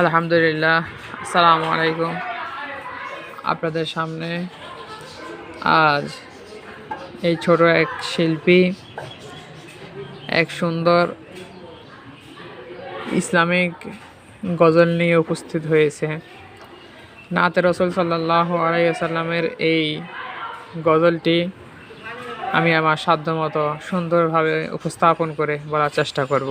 আলহামদুলিল্লাহ, আসসালামু আলাইকুম। আপনাদের সামনে আজ এই ছোট এক শিল্পী, এক সুন্দর ইসলামিক গজল নিয়ে উপস্থিত হয়েছে। নাতে রসুল সাল্লাহ আলাইসাল্লামের এই গজলটি আমি আমার সাধ্যমতো সুন্দরভাবে উপস্থাপন করে বলার চেষ্টা করব।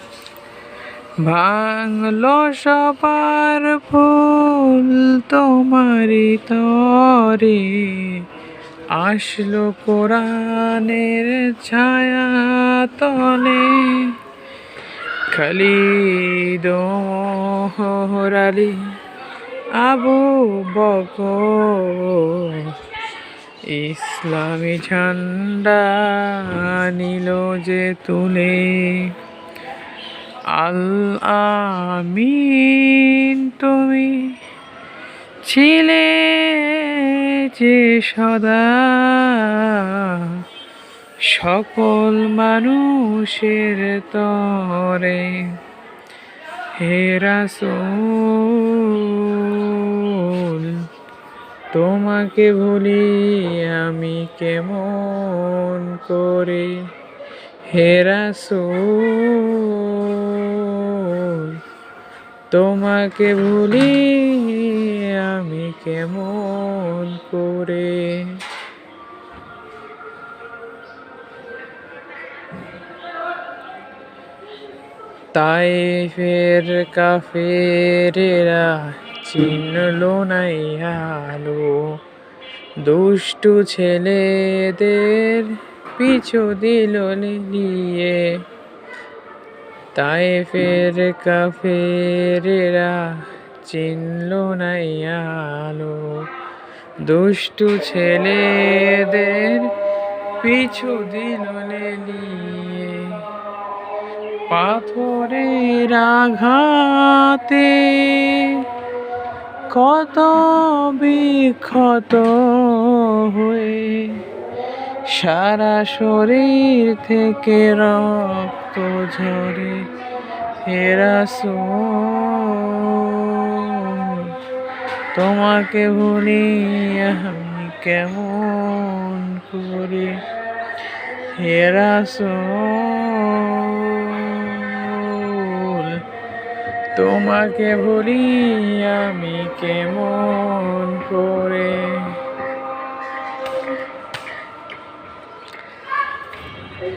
ভাঙলো সবার ফুল তোমারি তরে। আসলো কোরআনের ছায়া তলে। খালি দোহরালি আবু বক ইসলামী ঝান্ডা নিল যে তুলে। আল আমিন তুমি ছিলে যে সদা। সকল মানুষের তরে হেরাসুল তোমাকে ভুলি আমি কেমন করে হেরাসুল তোমাকে ভুলি আমি কেমন করে? তাই ফের কাফেরেরা চিনল নাই আলো দুষ্টু ছেলেদের পিছু দিল নিয়ে। তাই ফের কাফেরেরা চিনল নাই আলো। দুষ্টু ছেলেদের পিছু দিল নিয়ে। পাথরের আঘাতে কত বিক্ষত হয়ে সারা শরীর থেকে রক্ত ঝরে হেরাসো তোমাকে ভুলি আমি কেমন করে? হেরাসো তোমাকে ভুলি আমি কেমন করে?